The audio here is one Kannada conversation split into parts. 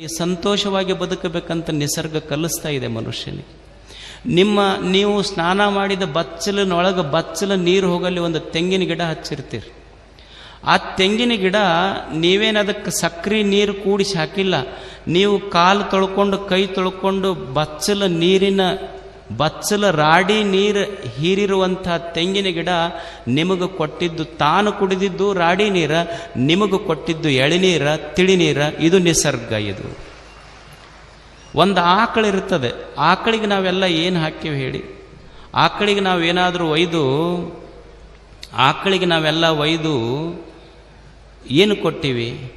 ನೀ ಸಂತೋಷವಾಗಿ ಬದುಕಬೇಕಂತ ನಿಸರ್ಗ ಕಲಿಸ್ತಾ ಇದೆ ಮನುಷ್ಯನಿಗೆ. ನಿಮ್ಮ ನೀವು ಸ್ನಾನ ಮಾಡಿದ ಬಚ್ಚಲಿನೊಳಗೆ ಬಚ್ಚಲ ನೀರು ಹೋಗಲಿ ಒಂದು ತೆಂಗಿನ ಗಿಡ ಹಚ್ಚಿರ್ತೀರಿ. ಆ ತೆಂಗಿನ ಗಿಡ ನೀವೇನು ಅದಕ್ಕೆ ಸಕ್ರೆ ನೀರು ಕೂಡಿಸಿ ಹಾಕಿಲ್ಲ, ನೀವು ಕಾಲು ತೊಳ್ಕೊಂಡು, ಕೈ ತೊಳ್ಕೊಂಡು ಬಚ್ಚಲ ನೀರಿನ ಬಚ್ಚಲ ರಾಡಿ ನೀರು ಹೀರಿರುವಂಥ ತೆಂಗಿನ ಗಿಡ ನಿಮಗೆ ಕೊಟ್ಟಿದ್ದು ತಾನು ಕುಡಿದಿದ್ದು ರಾಡಿ ನೀರ, ನಿಮಗೆ ಕೊಟ್ಟಿದ್ದು ಎಳೆನೀರ ತಿಳಿನೀರ ಇದು ನಿಸರ್ಗ ಇದು. ಒಂದು ಆಕಳಿರ್ತದೆ ಆಕಳಿಗೆ ನಾವೆಲ್ಲ ಏನು ಹಾಕ್ತೀವಿ ಹೇಳಿ? ಆಕಳಿಗೆ ನಾವೇನಾದರೂ ಒಯ್ದು, ಆಕಳಿಗೆ ನಾವೆಲ್ಲ ಒಯ್ದು ಏನು ಕೊಟ್ಟಿವಿ?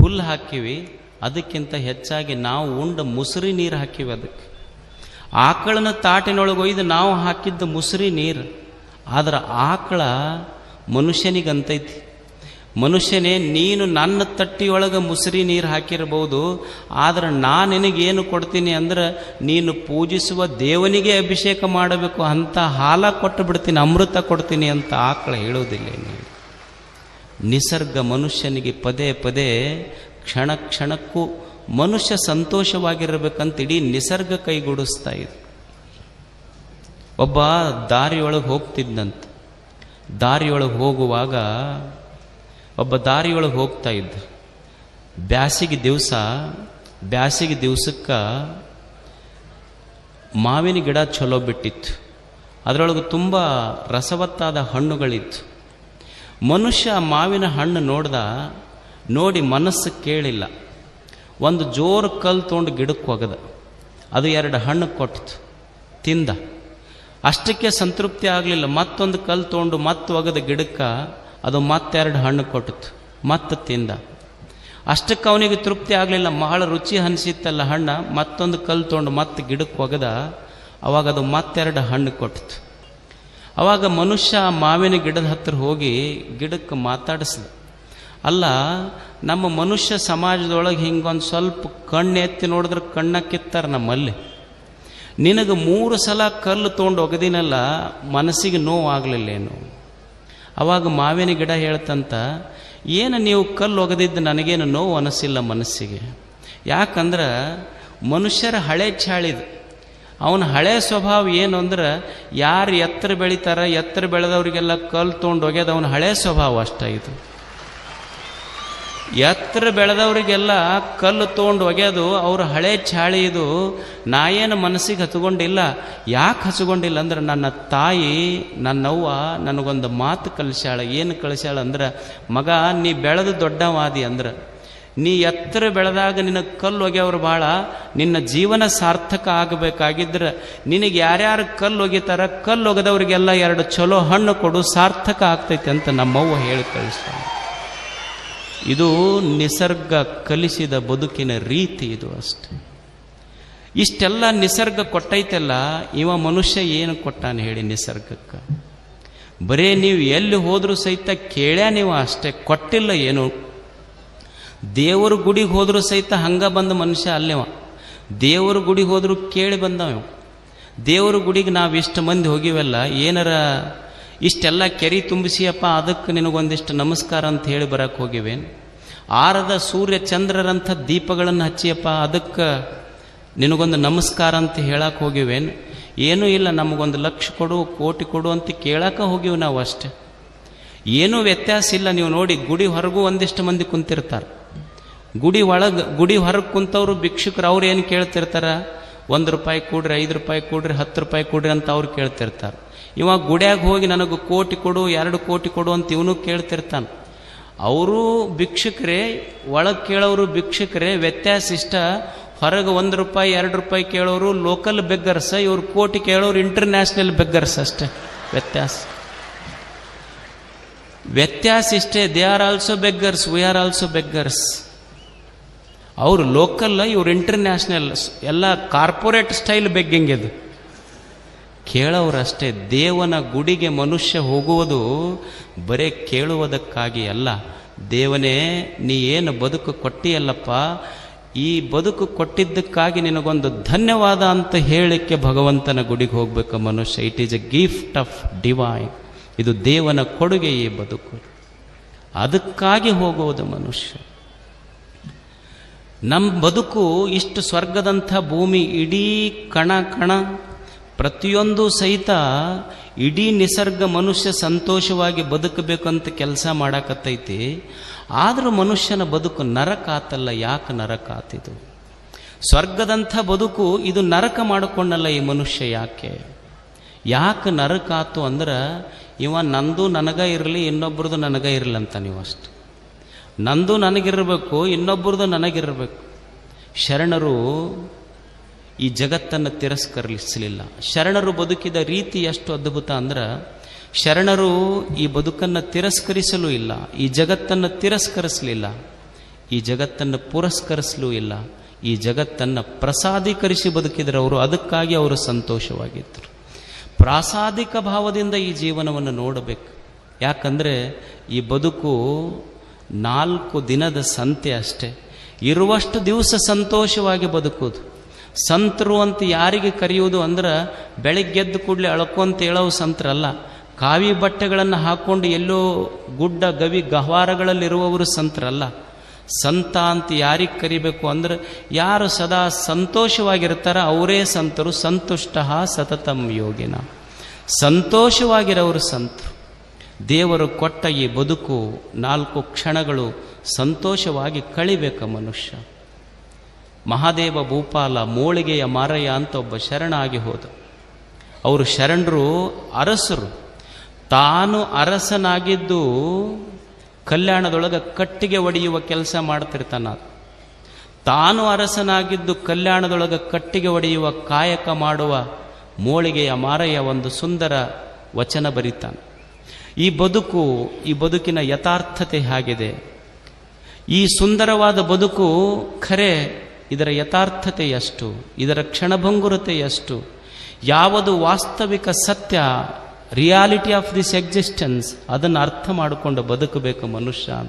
ಹುಲ್ಲು ಹಾಕಿವಿ ಅದಕ್ಕಿಂತ ಹೆಚ್ಚಾಗಿ ನಾವು ಉಂಡ ಮುಸುರಿ ನೀರು ಹಾಕಿವಿ ಅದಕ್ಕೆ. ಆಕಳನ ತಾಟಿನೊಳಗೆ ಒಯ್ದು ನಾವು ಹಾಕಿದ್ದ ಮುಸುರಿ ನೀರು. ಆದ್ರೆ ಆಕಳ ಮನುಷ್ಯನಿಗಂತೈತಿ. ಮನುಷ್ಯನೇ, ನೀನು ನನ್ನ ತಟ್ಟಿಯೊಳಗೆ ಮುಸುರಿ ನೀರು ಹಾಕಿರ್ಬೋದು ಆದ್ರೆ ನಾನು ನಿನಗೇನು ಕೊಡ್ತೀನಿ ಅಂದ್ರೆ ನೀನು ಪೂಜಿಸುವ ದೇವನಿಗೆ ಅಭಿಷೇಕ ಮಾಡಬೇಕು ಅಂತ ಹಾಲ ಕೊಟ್ಟು ಬಿಡ್ತೀನಿ, ಅಮೃತ ಕೊಡ್ತೀನಿ ಅಂತ ಆಕಳ ಹೇಳೋದಿಲ್ಲ ನೀವು ನಿಸರ್ಗ ಮನುಷ್ಯನಿಗೆ ಪದೇ ಪದೇ ಕ್ಷಣ ಕ್ಷಣಕ್ಕೂ ಮನುಷ್ಯ ಸಂತೋಷವಾಗಿರಬೇಕಂತ ಇಡೀ ನಿಸರ್ಗ ಕೈಗೂಡಿಸ್ತಾ ಇದೆ ಒಬ್ಬ ದಾರಿಯೊಳಗೆ ಹೋಗ್ತಿದ್ದಂತ ದಾರಿಯೊಳಗೆ ಹೋಗುವಾಗ ಒಬ್ಬ ದಾರಿಯೊಳಗೆ ಹೋಗ್ತಾ ಇದ್ದ. ಬ್ಯಾಸಿಗೆ ದಿವಸ, ಬ್ಯಾಸಿಗೆ ದಿವಸಕ್ಕೆ ಮಾವಿನ ಗಿಡ ಚಲೋ ಬಿಟ್ಟಿತ್ತು. ಅದರೊಳಗೆ ತುಂಬ ರಸವತ್ತಾದ ಹಣ್ಣುಗಳಿತ್ತು. ಮನುಷ್ಯ ಮಾವಿನ ಹಣ್ಣು ನೋಡ್ದ, ನೋಡಿ ಮನಸ್ಸು ಕೇಳಿಲ್ಲ. ಒಂದು ಜೋರು ಕಲ್ಲು ತೊಗೊಂಡು ಗಿಡಕ್ಕೆ ಒಗದ. ಅದು ಎರಡು ಹಣ್ಣು ಕೊಟ್ಟಿತು ತಿಂದ. ಅಷ್ಟಕ್ಕೆ ಸಂತೃಪ್ತಿ ಆಗಲಿಲ್ಲ. ಮತ್ತೊಂದು ಕಲ್ಲು ತೊಗೊಂಡು ಮತ್ತೆ ಒಗದ ಗಿಡಕ್ಕೆ ಅದು ಮತ್ತೆರಡು ಹಣ್ಣು ಕೊಟ್ಟಿತು ಮತ್ತೆ ತಿಂದ. ಅಷ್ಟಕ್ಕೆ ಅವನಿಗೆ ತೃಪ್ತಿ ಆಗಲಿಲ್ಲ. ಬಹಳ ರುಚಿ ಅನಿಸಿತ್ತಲ್ಲ ಹಣ್ಣ. ಮತ್ತೊಂದು ಕಲ್ಲು ತೊಗೊಂಡು ಮತ್ತೆ ಗಿಡಕ್ಕೆ ಒಗದ. ಅವಾಗ ಅದು ಮತ್ತೆರಡು ಹಣ್ಣು ಕೊಟ್ಟಿತು ಅವಾಗ ಮನುಷ್ಯ ಮಾವಿನ ಗಿಡದ ಹತ್ತಿರ ಹೋಗಿ ಗಿಡಕ್ಕೆ ಮಾತಾಡಿಸ್ದ. ಅಲ್ಲ, ನಮ್ಮ ಮನುಷ್ಯ ಸಮಾಜದೊಳಗೆ ಹಿಂಗೊಂದು ಸ್ವಲ್ಪ ಕಣ್ಣು ಎತ್ತಿ ನೋಡಿದ್ರೆ ಕಣ್ಣ ಕಿತ್ತಾರೆ ನಮ್ಮಲ್ಲಿ. ನಿನಗೆ ಮೂರು ಸಲ ಕಲ್ಲು ತೊಗೊಂಡು ಒಗದಿನಲ್ಲ, ಮನಸ್ಸಿಗೆ ನೋವು ಆಗಲಿಲ್ಲೇನು ಅವಾಗ ಮಾವಿನ ಗಿಡ ಹೇಳ್ತಂತ, ಏನು ನೀವು ಕಲ್ಲು ಒಗೆದಿದ್ದು ನನಗೇನು ನೋವು ಅನಿಸಿಲ್ಲ ಮನಸ್ಸಿಗೆ? ಯಾಕಂದ್ರೆ, ಮನುಷ್ಯರ ಹಳೆ ಚಾಳಿದು. ಅವನ ಹಳೆ ಸ್ವಭಾವ ಏನು ಅಂದ್ರೆ, ಯಾರು ಎತ್ತರ ಬೆಳಿತಾರ, ಎತ್ತರ ಬೆಳೆದವರಿಗೆಲ್ಲ ಕಲ್ಲು ತೊಗೊಂಡು ಒಗೆದು ಅವನ ಹಳೆ ಸ್ವಭಾವ ಅಷ್ಟ ಇದು. ಎತ್ತರ ಬೆಳೆದವರಿಗೆಲ್ಲ ಕಲ್ಲು ತೊಗೊಂಡು ಒಗೆದು ಅವ್ರ ಹಳೆ ಚಾಳಿ ಇದು. ನಾ ಏನು ಮನಸ್ಸಿಗೆ ಹಚ್ಕೊಂಡಿಲ್ಲ ಯಾಕೆ ಹಚ್ಕೊಂಡಿಲ್ಲ ಅಂದ್ರೆ ನನ್ನ ತಾಯಿ ನನ್ನವ್ವ ನನಗೊಂದು ಮಾತು ಕಲಿಸ್ಯಾಳ. ಏನು ಕಲಿಸ್ಯಾಳ ಅಂದ್ರೆ, ಮಗ, ನೀ ಬೆಳೆದು ದೊಡ್ಡವಾದಿ ಅಂದ್ರೆ. ನೀ ಎತ್ತರ ಬೆಳೆದಾಗ ನಿನಗೆ ಕಲ್ಲು ಒಗೆಯವ್ರು ಭಾಳ ನಿನ್ನ ಜೀವನ ಸಾರ್ಥಕ ಆಗಬೇಕಾಗಿದ್ರೆ. ನಿನಗೆ ಯಾರ್ಯಾರು ಕಲ್ಲು ಒಗಿತಾರ, ಕಲ್ಲು ಒಗೆದವರಿಗೆಲ್ಲ ಎರಡು ಚಲೋ ಹಣ್ಣು ಕೊಡು, ಸಾರ್ಥಕ ಆಗ್ತೈತೆ ಅಂತ ನಮ್ಮವ್ವ ಹೇಳಿ ಕಳಿಸ್ತಾಳೆ. ಇದು ನಿಸರ್ಗ ಕಲಿಸಿದ ಬದುಕಿನ ರೀತಿ ಇದು ಅಷ್ಟೆ. ಇಷ್ಟೆಲ್ಲ ನಿಸರ್ಗ ಕೊಟ್ಟೈತಲ್ಲ, ಇವ ಮನುಷ್ಯ ಏನು ಕೊಟ್ಟಾನೆ ಹೇಳಿ ನಿಸರ್ಗಕ್ಕೆ? ಬರೇ ನೀವು ಎಲ್ಲಿ ಹೋದರೂ ಸಹಿತ ಕೇಳ್ಯಾ ನೀವು ಅಷ್ಟೇ, ಕೊಟ್ಟಿಲ್ಲ ಏನು? ದೇವರ ಗುಡಿಗೆ ಹೋದರೂ ಸಹಿತ ಹಂಗ ಬಂದ ಮನುಷ್ಯ ಅಲ್ಲೇವ? ದೇವರ ಗುಡಿಗೆ ಹೋದರೂ ಕೇಳಿ ಬಂದವ ದೇವರ ಗುಡಿಗೆ ನಾವು ಇಷ್ಟು ಮಂದಿ ಹೋಗಿವಲ್ಲ, ಏನಾರ ಇಷ್ಟೆಲ್ಲ ಕೆರಿ ತುಂಬಿಸಿಯಪ್ಪ, ಅದಕ್ಕೆ ನಿನಗೊಂದಿಷ್ಟು ನಮಸ್ಕಾರ ಅಂತ ಹೇಳಿ ಬರಕ್ಕೆ ಹೋಗಿವೇನು? ಆರದ ಸೂರ್ಯ ಚಂದ್ರರಂಥ ದೀಪಗಳನ್ನು ಹಚ್ಚಿಯಪ್ಪ, ಅದಕ್ಕೆ ನಿನಗೊಂದು ನಮಸ್ಕಾರ ಅಂತ ಹೇಳಕ್ಕೆ ಹೋಗಿವೇನು? ಏನೂ ಇಲ್ಲ, ನಮಗೊಂದು ಲಕ್ಷ ಕೊಡು, ಕೋಟಿ ಕೊಡು ಅಂತ ಕೇಳಕ್ಕೆ ಹೋಗಿವಿ ನಾವು ಅಷ್ಟೆ. ಏನೂ ವ್ಯತ್ಯಾಸ ಇಲ್ಲ, ನೀವು ನೋಡಿ, ಗುಡಿ ಹೊರಗೂ ಒಂದಿಷ್ಟು ಮಂದಿ ಕುಂತಿರ್ತಾರೆ. ಗುಡಿ ಒಳಗೆ, ಗುಡಿ ಹೊರಗೆ ಕುಂತವ್ರು ಭಿಕ್ಷುಕರು ಅವ್ರು ಏನು ಕೇಳ್ತಿರ್ತಾರ? ಒಂದು ರೂಪಾಯಿ ಕೊಡ್ರಿ, ಐದು ರೂಪಾಯಿ ಕೊಡ್ರಿ, ಹತ್ತು ರೂಪಾಯಿ ಕೊಡ್ರಿ ಅಂತ ಅವ್ರು ಕೇಳ್ತಿರ್ತಾರೆ. ಇವಾಗ ಗುಡ್ಯಾಗ ಹೋಗಿ ನನಗೆ ಕೋಟಿ ಕೊಡು, ಎರಡು ಕೋಟಿ ಕೊಡು ಅಂತ ಇವನು ಕೇಳ್ತಿರ್ತಾನೆ. ಅವರು ಭಿಕ್ಷುಕರೇ, ಒಳಗೆ ಕೇಳೋರು ಭಿಕ್ಷುಕರೇ ವ್ಯತ್ಯಾಸ ಇಷ್ಟ ಹೊರಗೆ ಒಂದು ರೂಪಾಯಿ, ಎರಡು ರೂಪಾಯಿ ಕೇಳೋರು ಲೋಕಲ್ ಬೆಗ್ಗರ್ಸ, ಇವರು ಕೋಟಿ ಕೇಳೋರು ಇಂಟರ್ನ್ಯಾಷನಲ್ ಬೆಗ್ಗರ್ಸ್ ಅಷ್ಟೇ. ವ್ಯತ್ಯಾಸ. ವ್ಯತ್ಯಾಸ ಇಷ್ಟೇ they are also beggars, we are also beggars. ಅವರು ಲೋಕಲ್ ಇವ್ರು ಇಂಟರ್ನ್ಯಾಷನಲ್ ಎಲ್ಲ ಕಾರ್ಪೊರೇಟ್ ಸ್ಟೈಲ್ ಬೆಗ್ಗೆಂಗೆದು ಕೇಳೋರಷ್ಟೇ ದೇವನ ಗುಡಿಗೆ ಮನುಷ್ಯ ಹೋಗುವುದು ಬರೇ ಕೇಳುವುದಕ್ಕಾಗಿ ಅಲ್ಲ. ದೇವನೇ, ನೀ ಏನು ಬದುಕು ಕೊಟ್ಟಿಯಲ್ಲಪ್ಪ, ಈ ಬದುಕು ಕೊಟ್ಟಿದ್ದಕ್ಕಾಗಿ ನಿನಗೊಂದು ಧನ್ಯವಾದ ಅಂತ ಹೇಳಲಿಕ್ಕೆ ಭಗವಂತನ ಗುಡಿಗೆ ಹೋಗ್ಬೇಕು ಮನುಷ್ಯ. It is a gift of divine ಇದು ದೇವನ ಕೊಡುಗೆ ಈ ಬದುಕು. ಅದಕ್ಕಾಗಿ ಹೋಗುವುದು ಮನುಷ್ಯ. ನಮ್ಮ ಬದುಕು ಇಷ್ಟು ಸ್ವರ್ಗದಂಥ ಭೂಮಿ ಇಡೀ ಕಣ ಕಣ. ಪ್ರತಿಯೊಂದು ಸಹಿತ ಇಡೀ ನಿಸರ್ಗ ಮನುಷ್ಯ ಸಂತೋಷವಾಗಿ ಬದುಕಬೇಕಂತ ಕೆಲಸ ಮಾಡಾಕತ್ತೈತಿ. ಆದರೂ ಮನುಷ್ಯನ ಬದುಕು ನರಕ ಆತಲ್ಲ, ಯಾಕೆ ನರಕ ಆತಿದು? ಸ್ವರ್ಗದಂಥ ಬದುಕು ಇದು ನರಕ ಮಾಡಿಕೊಂಡಲ್ಲ ಈ ಮನುಷ್ಯ ಯಾಕೆ? ಯಾಕೆ ನರಕ ಆತು ಅಂದ್ರೆ, ಇವ ನಂದು ನನಗ ಇರಲಿ ಇನ್ನೊಬ್ರದ್ದು ನನಗ ಇರಲಿ ಅಂತ ನೀವು ಅಷ್ಟು ನಂದು ನನಗಿರಬೇಕು, ಇನ್ನೊಬ್ಬರದು ನನಗಿರಬೇಕು. ಶರಣರು ಈ ಜಗತ್ತನ್ನು ತಿರಸ್ಕರಿಸಲಿಲ್ಲ. ಶರಣರು ಬದುಕಿದ ರೀತಿ ಎಷ್ಟು ಅದ್ಭುತ ಅಂದ್ರೆ, ಶರಣರು ಈ ಬದುಕನ್ನು ತಿರಸ್ಕರಿಸಲೂ ಇಲ್ಲ, ಈ ಜಗತ್ತನ್ನು ತಿರಸ್ಕರಿಸಲಿಲ್ಲ. ಈ ಜಗತ್ತನ್ನು ಪುರಸ್ಕರಿಸಲೂ ಇಲ್ಲ. ಈ ಜಗತ್ತನ್ನು ಪ್ರಸಾದೀಕರಿಸಿ ಬದುಕಿದ್ರೆ ಅವರು ಅದಕ್ಕಾಗಿ ಅವರು ಸಂತೋಷವಾಗಿದ್ದರು. ಪ್ರಾಸಾದಿಕ ಭಾವದಿಂದ ಈ ಜೀವನವನ್ನು ನೋಡಬೇಕು. ಯಾಕಂದರೆ ಈ ಬದುಕು ನಾಲ್ಕು ದಿನದ ಸಂತೆ ಅಷ್ಟೇ. ಇರುವಷ್ಟು ದಿವಸ ಸಂತೋಷವಾಗಿ ಬದುಕೋದು ಸಂತರು ಅಂತ ಯಾರಿಗೆ ಕರೆಯುವುದು ಅಂದ್ರೆ ಬೆಳಗ್ಗೆದ್ದ ಕೂಡಲೇ ಅಳ್ಕೊಂತ ಹೇಳೋವು ಸಂತರಲ್ಲ ಕಾವಿ ಬಟ್ಟೆಗಳನ್ನು ಹಾಕ್ಕೊಂಡು ಎಲ್ಲೋ ಗುಡ್ಡ, ಗವಿ ಗಹ್ವಾರಗಳಲ್ಲಿರುವವರು ಸಂತರಲ್ಲ ಸಂತ ಅಂತ ಯಾರಿಗೆ ಕರಿಬೇಕು ಅಂದ್ರೆ ಯಾರು ಸದಾ ಸಂತೋಷವಾಗಿರ್ತಾರ ಅವರೇ ಸಂತರು. ಸಂತುಷ್ಟ ಸತತಂ ಯೋಗಿನ. ಸಂತೋಷವಾಗಿರೋರು ಸಂತರು. ದೇವರು ಕೊಟ್ಟ ಈ ಬದುಕು ನಾಲ್ಕು ಕ್ಷಣಗಳು ಸಂತೋಷವಾಗಿ ಕಳಿಬೇಕ ಮನುಷ್ಯ. ಮಹಾದೇವ ಭೂಪಾಲ ಮೋಳಿಗೆಯ ಮಾರಯ್ಯ ಅಂತ ಒಬ್ಬ ಶರಣಾಗಿ ಹೋದ. ಅವರು ಶರಣರು ಅರಸರು. ತಾನು ಅರಸನಾಗಿದ್ದು ಕಲ್ಯಾಣದೊಳಗೆ ಕಟ್ಟಿಗೆ ಒಡೆಯುವ ಕೆಲಸ ಮಾಡ್ತಿರ್ತಾನ. ತಾನು ಅರಸನಾಗಿದ್ದು ಕಲ್ಯಾಣದೊಳಗೆ ಕಟ್ಟಿಗೆ ಒಡೆಯುವ ಕಾಯಕ ಮಾಡುವ ಮೋಳಿಗೆಯ ಮಾರಯ್ಯ ಒಂದು ಸುಂದರ ವಚನ ಬರೀತಾನೆ. ಈ ಬದುಕು, ಈ ಬದುಕಿನ ಯಥಾರ್ಥತೆ ಆಗಿದೆ ಈ ಸುಂದರವಾದ ಬದುಕು ಖರೆ ಇದರ ಯಥಾರ್ಥತೆ ಎಷ್ಟು? ಇದರ ಕ್ಷಣಭಂಗುರತೆ ಎಷ್ಟು? ಯಾವುದು ವಾಸ್ತವಿಕ ಸತ್ಯ, ರಿಯಾಲಿಟಿ ಆಫ್ ದಿಸ್ ಎಕ್ಸಿಸ್ಟೆನ್ಸ್, ಅದನ್ನು ಅರ್ಥ ಮಾಡಿಕೊಂಡು ಬದುಕಬೇಕು ಮನುಷ್ಯ